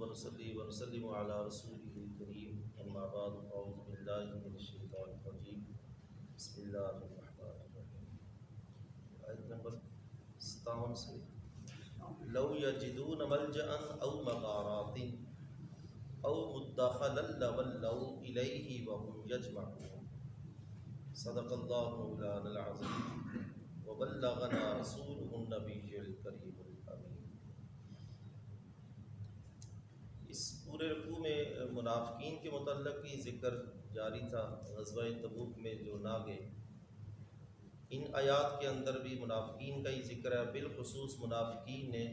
ونصلي ونسلم على رسوله الكريم. أما بعد، أعوذ بالله من الشيطان الرجيم. بسم الله الرحمن الرحيم. آیت نمبر ستاون سے. لو يجدون ملجأ أو مغارات أو مدخلا لولوا إليه وهم يجمعون. صدق الله مولانا العظيم. وبلغنا رسوله النبي الكريم. اس پورے رقوع میں منافقین کے متعلق ہی ذکر جاری تھا غزوہ تبوک میں جو نہ گئے ان آیات کے اندر بھی منافقین کا ہی ذکر ہے۔ بالخصوص منافقین نے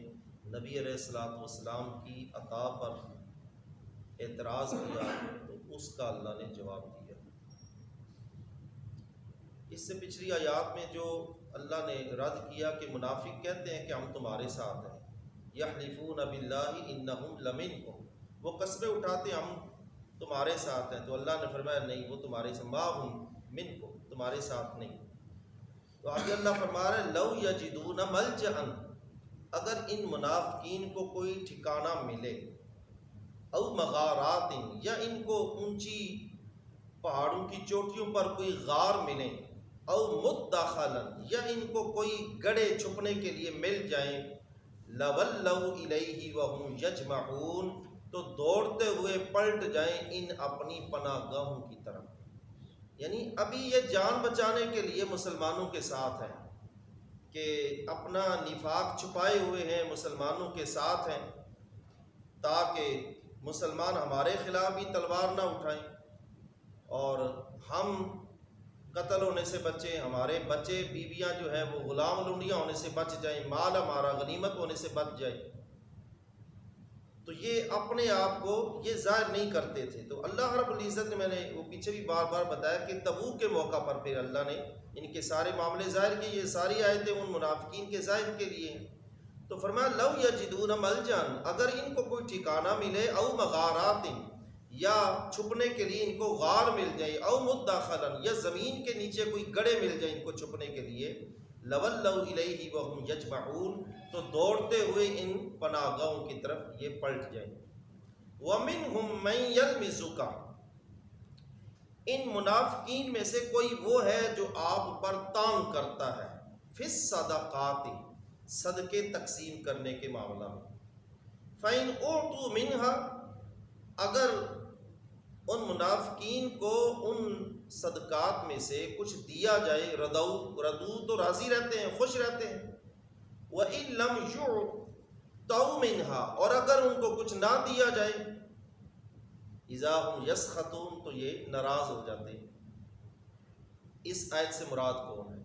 نبی علیہ السلاۃ والسلام کی عطا پر اعتراض کیا تو اس کا اللہ نے جواب دیا۔ اس سے پچھلی آیات میں جو اللہ نے رد کیا کہ منافق کہتے ہیں کہ ہم تمہارے ساتھ ہیں۔ یحلفون باللہ انہم لمنکم۔ وہ قصبے اٹھاتے ہم تمہارے ساتھ ہیں تو اللہ نے فرمایا نہیں، وہ تمہارے سے ما ہم منکم تمہارے ساتھ نہیں۔ تو آگے اللہ فرما رہے ہیں لو یجدون ملجأن۔ اگر ان منافقین کو کوئی ٹھکانہ ملے، او مغارات یا ان کو اونچی پہاڑوں کی چوٹیوں پر کوئی غار ملے، او مدخلا یا ان کو کوئی گڑے چھپنے کے لیے مل جائیں لولوا الیہ وهم یجمعون۔ تو دوڑتے ہوئے پلٹ جائیں ان اپنی پناہ گاہوں کی طرف۔ یعنی ابھی یہ جان بچانے کے لیے مسلمانوں کے ساتھ ہیں کہ اپنا نفاق چھپائے ہوئے ہیں، مسلمانوں کے ساتھ ہیں، تاکہ مسلمان ہمارے خلاف بھی تلوار نہ اٹھائیں اور ہم قتل ہونے سے بچیں، ہمارے بچے، بیویاں جو ہیں وہ غلام لنڈیاں ہونے سے بچ جائیں، مال ہمارا غنیمت ہونے سے بچ جائے۔ تو یہ اپنے آپ کو یہ ظاہر نہیں کرتے تھے۔ تو اللہ رب العزت نے میں نے وہ پیچھے بھی بار بار بتایا کہ تبو کے موقع پر پھر اللہ نے ان کے سارے معاملے ظاہر کیے، یہ ساری آیتیں ان منافقین کے ظاہر کے لیے۔ تو فرمایا، لو یا جدون ملجان اگر ان کو کوئی ٹھکانہ ملے، او مغارات، یا چھپنے کے لیے ان کو غار مل جائے، او مداخلا یا زمین کے نیچے کوئی گڑے مل جائیں ان کو چھپنے کے لیے لول الیہ وهم یجمعون، تو دوڑتے ہوئے ان پناہ گاہوں کی طرف یہ پلٹ جائیں۔ ومنہم من یلمزک ان منافقین میں سے کوئی وہ ہے جو آپ پر تانگ کرتا ہے۔ فس صدقات صدقے تقسیم کرنے کے معاملہ میں۔ فَإِنْ أُعْتُوا مِنْهَا اگر ان منافقین کو ان صدقات میں سے کچھ دیا جائے ردو ردو تو راضی رہتے ہیں، خوش رہتے ہیں۔ وَإِن لَمْ يُعْتَوْا اور اگر ان کو کچھ نہ دیا جائے، اذا ہم یسخطون تو یہ ناراض ہو جاتے ہیں۔ اس آیت سے مراد کون ہے؟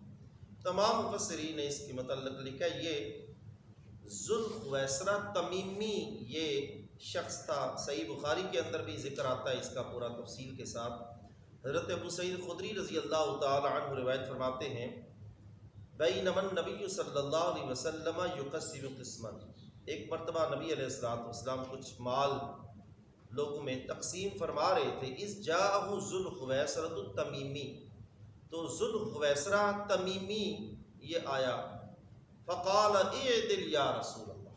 تمام مفسرین نے اس کے متعلق لکھا یہ ذوالخویسرہ تمیمی، یہ شخص تھا، صحیح بخاری کے اندر بھی ذکر آتا ہے، اس کا پورا تفصیل کے ساتھ۔ حضرت ابو سعید خدری رضی اللہ تعالی عنہ روایت فرماتے ہیں، بینما النبی صلی اللہ علیہ وسلم یقسم قسمت ایک مرتبہ نبی علیہ السلام والسلام کچھ مال لوگوں میں تقسیم فرما رہے تھے اس جاءہ ذوالخویسرۃ التمیمی۔ تو ذوالخویسرہ تمیمی یہ آیا، فقال اعدل یا رسول اللہ۔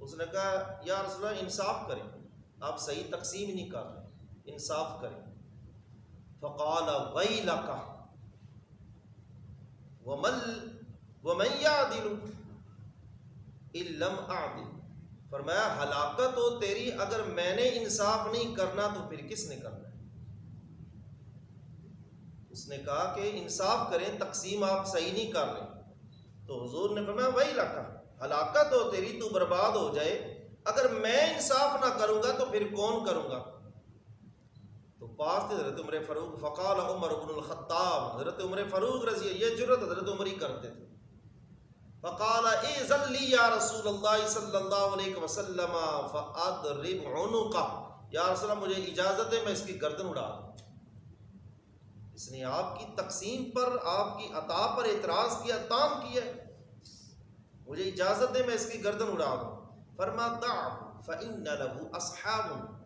اس نے کہا، یا رسول اللہ، انصاف کریں۔ آپ صحیح تقسیم نہیں کر رہے، انصاف کریں۔ فقال ویلک. ومل ومن یعدل ان لم اعدل. فرمایا، ہلاکت ہو تیری، اگر میں نے انصاف نہیں کرنا تو پھر کس نے کرنا ہے؟ اس نے کہا کہ انصاف کریں، تقسیم آپ صحیح نہیں کر رہے۔ تو حضور نے فرمایا وہی لکھا ہلاکت ہو تیری، تو برباد ہو جائے۔ اگر میں انصاف نہ کروں گا تو پھر کون کروں گا؟ تو پاس تھے حضرت عمر فاروق، فقال عمر بن الخطاب، حضرت عمر فاروق رضی یہ جرت حضرت عمر ہی کرتے تھے۔ فقال اذن لی یا رسول اللہ صلی اللہ علیہ وسلم فادرب عنقا یا رسول اللہ، مجھے اجازت ہے، میں اس کی گردن اڑا دوں۔ اس نے آپ کی تقسیم پر، آپ کی عطا پر اعتراض کیا تام کیا۔ مجھے اجازت ہے، میں اس کی گردن اڑا دوں۔ فرما دع فإن له اصحاب۔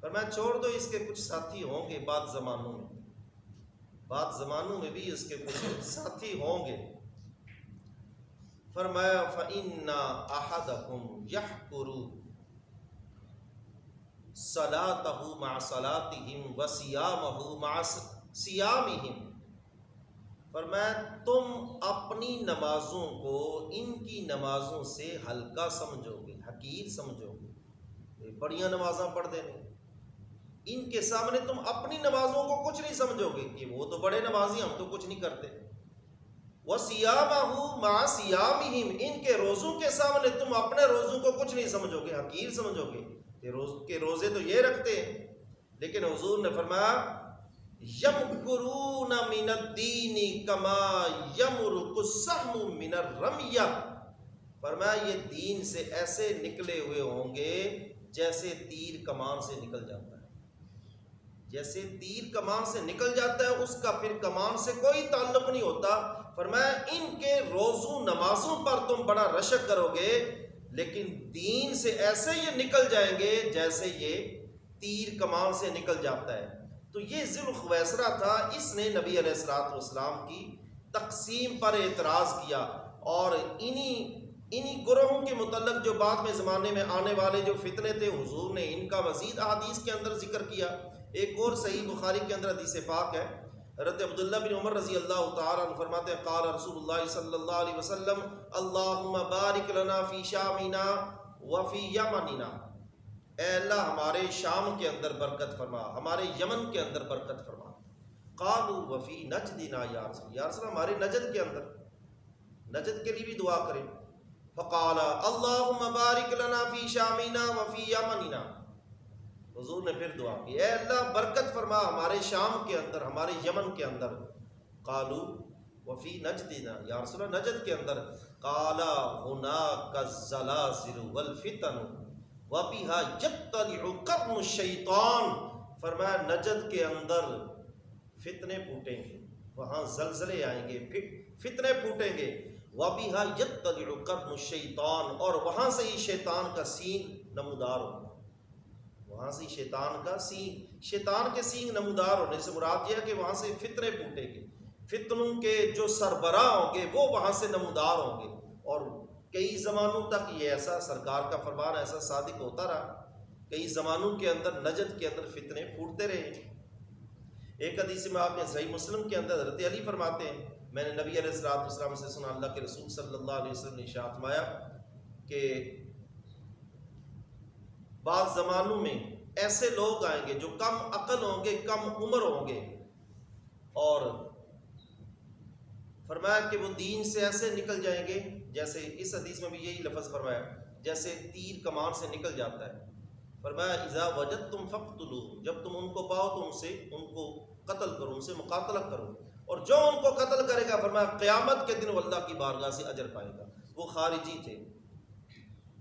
فرمایا چھوڑ دو، اس کے کچھ ساتھی ہوں گے بعد زمانوں میں۔ بعد زمانوں میں بھی اس کے کچھ ساتھی ہوں گے۔ فرمایا فَإِنَّ أَحَدَكُمْ يَحْقُرُ صلاتہ مع صلاتہم و سیامہ مع سیامہم فرمایا، تم اپنی نمازوں کو ان کی نمازوں سے ہلکا سمجھو گے، حقیر سمجھو گے۔ بڑیاں نمازاں پڑھ دینے ان کے سامنے تم اپنی نمازوں کو کچھ نہیں سمجھو گے۔ کہ وہ تو بڑے نمازی ہم تو کچھ نہیں کرتے۔ وہ سیام ماں سیام ان کے روزوں کے سامنے تم اپنے روزوں کو کچھ نہیں سمجھو گے، حقیر سمجھو گے۔ کہ روز کے روزے تو یہ رکھتے ہیں۔ لیکن حضور نے فرمایا یم قرون من الدین کما یمرق السهم من الرمیہ فرمایا، یہ دین سے ایسے نکلے ہوئے ہوں گے جیسے تیر کمان سے نکل جاتا ہے۔ جیسے تیر کمان سے نکل جاتا ہے، اس کا پھر کمان سے کوئی تعلق نہیں ہوتا۔ فرمایا، ان کے روزوں، نمازوں پر تم بڑا رشک کرو گے، لیکن دین سے ایسے یہ نکل جائیں گے جیسے یہ تیر کمان سے نکل جاتا ہے۔ تو یہ ذل خویسرا تھا، اس نے نبی علیہ السلاۃ والسلام کی تقسیم پر اعتراض کیا۔ اور انہی انہی گروہوں کے متعلق جو بعد میں زمانے میں آنے والے جو فتنے تھے، حضور نے ان کا مزید احادیث کے اندر ذکر کیا۔ ایک اور صحیح بخاری کے اندر حدیث پاک ہے۔ حضرت عبداللہ بن عمر رضی اللہ تعالیٰ عنہ فرماتے ہیں، قال رسول اللہ صلی اللہ علیہ وسلم، اللہم بارک لنا فی شامنا وفی یمننا. اے اللہ، ہمارے شام کے اندر برکت فرما، ہمارے یمن کے اندر برکت فرما۔ قالوا وفی نجدنا یا رسول یا رسول ہمارے نجد کے اندر۔ نجد کے لیے بھی دعا کریں۔ فقال اللہم بارک لنا فی شامنا وفی یمننا. حضور نے پھر دعا کی، اے اللہ، برکت فرما ہمارے شام کے اندر، ہمارے یمن کے اندر۔ قالو، وفی نجدنا، یا رسول اللہ، نجد کے اندر۔ قالا هناك الزلازل والفتن، وبها يطلع قرن الشیطان۔ فرمایا، نجد کے اندر فتنے پھوٹیں گے، وہاں زلزلے آئیں گے فتنے پھوٹیں گے۔ وَبِهَا يَتَّلِعُ قَرْنُ الشَّيْطَانِ اور وہاں سے ہی شیطان کا سین نمودار ہوگا۔ وہاں سے شیطان کا سینگ، شیطان کے سینگ نمودار ہونے سے مراد یہ ہے کہ وہاں سے فطرے پھوٹے گے۔ فتنوں کے جو سربراہ ہوں گے، وہ وہاں سے نمودار ہوں گے۔ اور کئی زمانوں تک یہ ایسا سرکار کا فرمان، ایسا صادق ہوتا رہا۔ کئی زمانوں کے اندر، نجد کے اندر فتنے پھوٹتے رہے۔ ایک حدیث میں آپ نے صحیح مسلم کے اندر حضرت علی فرماتے ہیں۔ میں نے نبی علیہ السلام والسلام سے سنا، اللہ کے رسول صلی اللہ علیہ وسلم نے اشاعت مایا کہ بعض زمانوں میں ایسے لوگ آئیں گے جو کم عقل ہوں گے، کم عمر ہوں گے۔ اور فرمایا کہ وہ دین سے ایسے نکل جائیں گے جیسے اس حدیث میں بھی یہی لفظ فرمایا، جیسے تیر کمان سے نکل جاتا ہے۔ فرمایا، اذا وجد تم فخت جب تم ان کو پاؤ تو ان سے، ان کو قتل کرو، ان سے مقاتلہ کرو۔ اور جو ان کو قتل کرے گا، فرمایا، قیامت کے دن اللہ کی بارگاہ سے اجر پائے گا۔ وہ خارجی تھے۔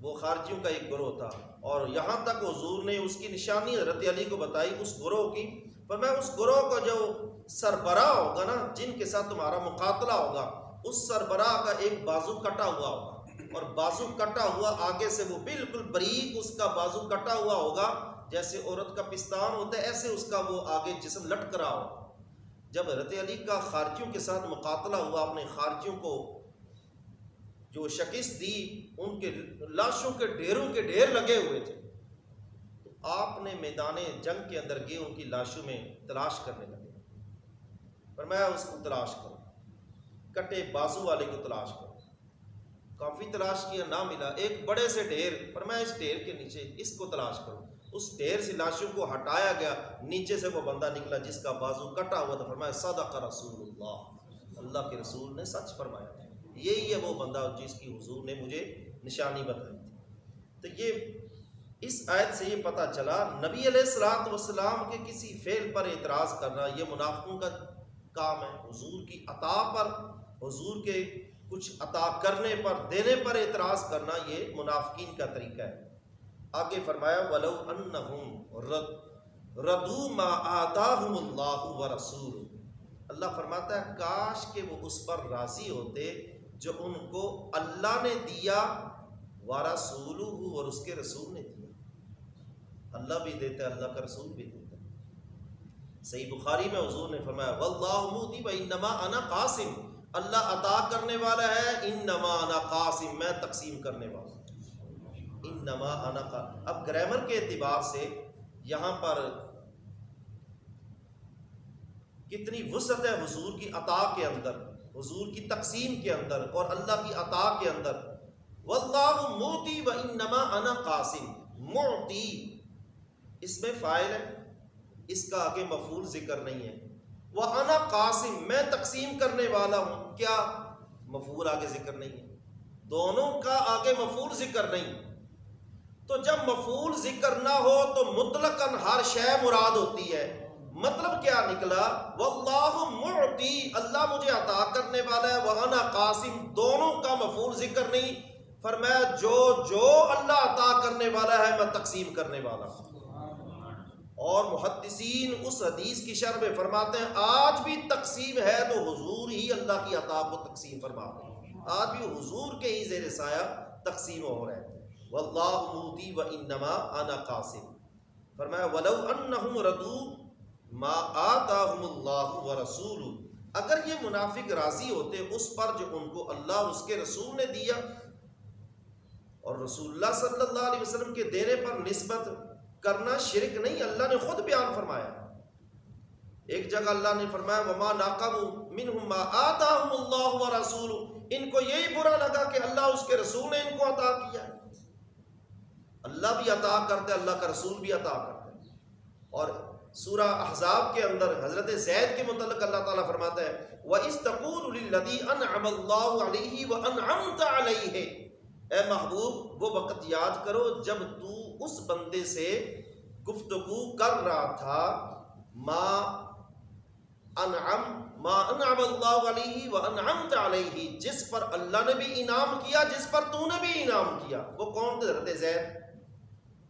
وہ خارجیوں کا ایک گروہ تھا اور یہاں تک حضور نے اس کی نشانی حضرت علی کو بتائی اس گروہ کی، پر میں اس گروہ کا جو سربراہ ہوگا نا، جن کے ساتھ تمہارا مقاتلہ ہوگا، اس سربراہ کا ایک بازو کٹا ہوا ہوگا۔ اور بازو کٹا ہوا آگے سے وہ بالکل بریک اس کا بازو کٹا ہوا ہوگا، جیسے عورت کا پستان ہوتا ہے، ایسے اس کا وہ آگے جسم لٹ کرا ہوگا۔ جب حضرت علی کا خارجیوں کے ساتھ مقاتلہ ہوا، اپنے خارجیوں کو جو شکست دی، ان کے لاشوں کے ڈھیروں کے ڈھیر لگے ہوئے تھے۔ تو آپ نے میدان جنگ کے اندر گئے ان کی لاشوں میں تلاش کرنے لگے۔ پر میں اس کو تلاش کروں۔ کٹے بازو والے کو تلاش کروں۔ کافی تلاش کیا، نہ ملا۔ ایک بڑے سے ڈھیر، پر میں اس ڈھیر کے نیچے اس کو تلاش کروں۔ اس ڈھیر سے لاشوں کو ہٹایا گیا۔ نیچے سے وہ بندہ نکلا جس کا بازو کٹا ہوا تھا۔ فرمایا صدق رسول اللہ۔ اللہ کے رسول نے سچ فرمایا تھا۔ یہی ہے وہ بندہ جس کی حضور نے مجھے نشانی بتائی تھی۔ تو یہ اس آیت سے یہ پتہ چلا، نبی علیہ السلاۃ والسلام کے کسی فعل پر اعتراض کرنا یہ منافقوں کا کام ہے۔ حضور کی عطا پر، حضور کے کچھ عطا کرنے پر، دینے پر اعتراض کرنا یہ منافقین کا طریقہ ہے۔ آگے فرمایا، ولو انہم رد ردو ما آتاہم اللہ و رسول اللہ فرماتا ہے، کاش کہ وہ اس پر راضی ہوتے جو ان کو اللہ نے دیا و رسول اور اس کے رسول نے دیا۔ اللہ بھی دیتا ہے، اللہ کا رسول بھی دیتا ہے۔ صحیح بخاری میں حضور نے فرمایا، واللہ موتی و انما انا قاسم۔ اللہ عطا کرنے والا ہے، انما انا قاسم۔ میں تقسیم کرنے والا انما انا قاسم اب گرامر کے اعتبار سے یہاں پر کتنی وسعت ہے حضور کی عطا کے اندر۔ حضور کی تقسیم کے اندر اور اللہ کی عطا کے اندر۔ واللہ موتی و انما انا قاسم۔ موتی اس میں فائل ہے۔ اس کا آگے مفول ذکر نہیں ہے۔ وہ انا قاسم۔ میں تقسیم کرنے والا ہوں۔ کیا؟ مفول آگے ذکر نہیں ہے۔ دونوں کا آگے مفول ذکر نہیں۔ تو جب مفول ذکر نہ ہو تو مطلق ہر شے مراد ہوتی ہے۔ مطلب کیا نکلا؟ واللہ معطی اللہ مجھے عطا کرنے والا ہے وانا قاسم، دونوں کا مفول ذکر نہیں۔ فرمایا، جو جو اللہ عطا کرنے والا ہے، میں تقسیم کرنے والا ہوں۔ اور محدثین اس حدیث کی شرح میں فرماتے ہیں، آج بھی تقسیم ہے تو حضور ہی اللہ کی عطا کو تقسیم فرماتے ہیں آج بھی حضور کے ہی زیر سایہ تقسیم ہو رہے ہیں۔ واللہ موتی و انما انا قاسم۔ فرمایا، ولو انہم ردو ما آتاہم اللہ و رسول اگر یہ منافق راضی ہوتے اس پر جو ان کو اللہ اس کے رسول نے دیا، اور رسول اللہ صلی اللہ علیہ وسلم کے دینے پر نسبت کرنا شرک نہیں، اللہ نے خود بیان فرمایا۔ ایک جگہ اللہ نے فرمایا، وما ناقم منہم ما آتاہم اللہ و رسول ان کو یہی برا لگا کہ اللہ اس کے رسول نے ان کو عطا کیا اللہ بھی عطا کرتے، اللہ کا رسول بھی عطا کرتے۔ اور سورہ احزاب کے اندر حضرت زید کے متعلق اللہ تعالیٰ فرماتا ہے وَإِسْتَقُولُ لِلَّذِي أَنْعَمَ اللَّهُ عَلَيْهِ وَأَنْعَمْتَ عَلَيْهِ۔ اے محبوب، وہ وقت یاد کرو جب تو اس بندے سے گفتگو کر رہا تھا، ما انعم ما انعم اللہ علیہ و انعمت علیہ، جس پر اللہ نے بھی انعام کیا، جس پر تو نے بھی انعام کیا۔ وہ کون تھے؟ حضرت زید۔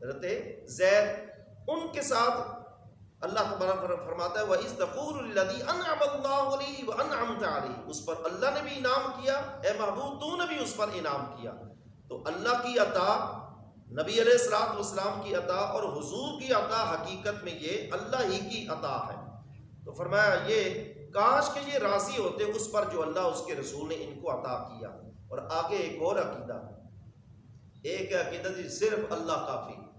حضرت زید، ان کے ساتھ اللہ تبارک فرماتا ہے، وَإِذْ تَقُولُ الَّذِي اس پر اللہ نے بھی انعام کیا، اے محبوب، تو نے بھی اس پر انعام کیا. تو اللہ کی عطا، نبی علیہ السلاط والسلام کی عطا اور حضور کی عطا حقیقت میں یہ اللہ ہی کی عطا ہے۔ تو فرمایا، یہ کاش کہ یہ راضی ہوتے اس پر جو اللہ اس کے رسول نے ان کو عطا کیا۔ اور آگے ایک اور عقیدہ، ایک عقیدہ جی، صرف اللہ کافی۔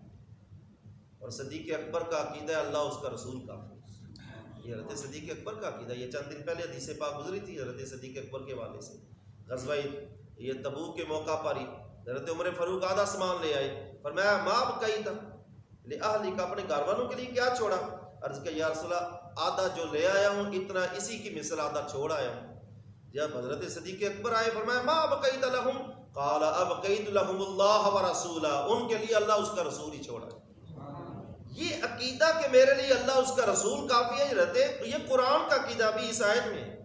اور صدیق اکبر کا عقیدہ ہے اللہ اس کا رسول کافی یہ حضرت صدیق اکبر کا عقیدہ یہ چند دن پہلے حدیث پاک گزری تھی حضرت صدیق اکبر کے والے سے۔ غزوہ یہ تبو کے موقع پر ہی حضرت عمر فاروق آدھا سامان لے آئے۔ فرمایا ماں کئی تھا۔ لے اہلی کا اپنے گھر والوں کے لیے کیا چھوڑا؟ عرض کہ یا رسول اللہ، آدھا جو لے آیا ہوں، اتنا اسی کی مثل آدھا چھوڑ آیا ہوں۔ جب حضرت صدیق اکبر آئے، فرمایا ماں بقیت لہم قال ابقیت لہم اللہ و رسولہ، ان کے لیے اللہ اس کا رسول ہی چھوڑا یہ عقیدہ کہ میرے لیے اللہ اس کا رسول کافی ہے رہتے یہ قرآن کا عقیدہ بھی اس آیت میں۔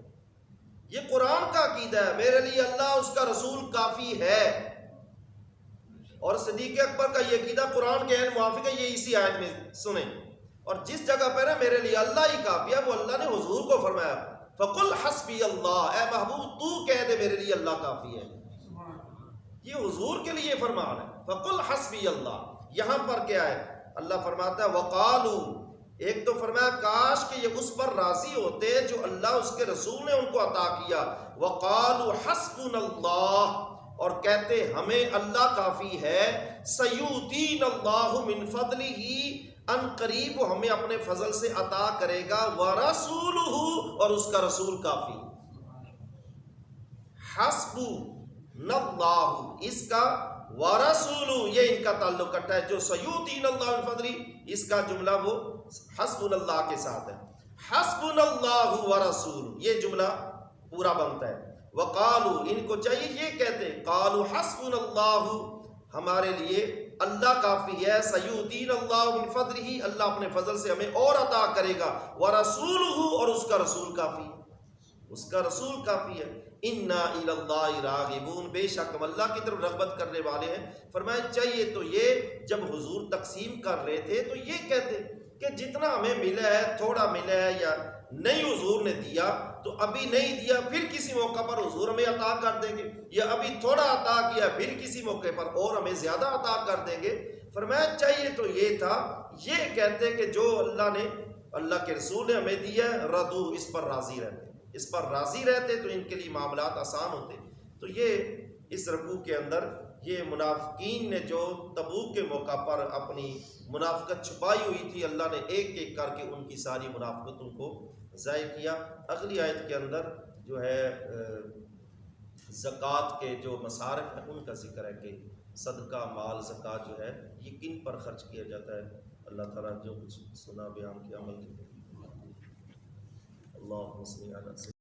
یہ قرآن کا عقیدہ ہے، میرے لیے اللہ اس کا رسول کافی ہے۔ اور صدیق اکبر کا یہ عقیدہ قرآن کے عین موافق ہے، یہ اسی آیت میں سنیں۔ اور جس جگہ پہ ہے، میرے لیے اللہ ہی کافی ہے، وہ اللہ نے حضور کو فرمایا۔ فقل حسبی اللہ اے محبوب، تو کہہ دے میرے لیے اللہ کافی ہے۔ یہ حضور کے لیے فرمان ہے۔ فقل حسبی اللہ یہاں پر کیا ہے؟ اللہ فرماتا ہے وقالو ایک تو فرمایا، کاش کہ یہ اس پر راضی ہوتے جو اللہ، اس کے رسول نے ان کو عطا کیا۔ وقالو حسبنا اللہ اور کہتے، ہمیں اللہ کافی ہے۔ سیودین اللہ من فضلہ ان قریب ہمیں اپنے فضل سے عطا کرے گا۔ ورسولہ اور اس کا رسول کافی۔ حسبو ناللہ اس کا ورسولو یہ ان کا تعلق کرتا ہے جو سیودین اللہ من فضلی اس کا جملہ وہ حسب اللہ کے ساتھ ہے حسب اللہ ورسول یہ جملہ پورا بنتا ہے وقالو ان کو چاہیے یہ کہتے ہیں قالو حسب اللہ ہمارے لیے اللہ کافی ہے سیودین اللہ من اللہ اپنے فضل سے ہمیں اور عطا کرے گا ورسول اور اس کا رسول کافی اس کا رسول کافی ہے۔ انا اللہ راغبون۔ بے شک ہم اللہ کی طرف رغبت کرنے والے ہیں۔ فرمایا، چاہیے تو یہ جب حضور تقسیم کر رہے تھے تو یہ کہتے کہ جتنا ہمیں ملا ہے، تھوڑا ملا ہے یا نہیں حضور نے دیا، تو ابھی نہیں دیا، پھر کسی موقع پر حضور ہمیں عطا کر دیں گے۔ یا ابھی تھوڑا عطا کیا، پھر کسی موقع پر اور ہمیں زیادہ عطا کر دیں گے۔ فرمایا، چاہیے تو یہ تھا۔ یہ کہتے کہ جو اللہ نے، اللہ کے رسول نے ہمیں دیا ردو اس پر راضی رہتے۔ اس پر راضی رہتے تو ان کے لیے معاملات آسان ہوتے۔ تو یہ اس رقو کے اندر یہ منافقین نے جو تبوک کے موقع پر اپنی منافقت چھپائی ہوئی تھی، اللہ نے ایک ایک کر کے ان کی ساری منافقتوں کو ضائع کیا۔ اگلی آیت کے اندر جو ہے زکوٰۃ کے جو مصارف ہیں، ان کا ذکر ہے کہ صدقہ، مال، زکوٰۃ جو ہے، یہ کن پر خرچ کیا جاتا ہے؟ اللہ تعالیٰ جو کچھ سنا، بیان کیا، عمل اللهم صل على سيدنا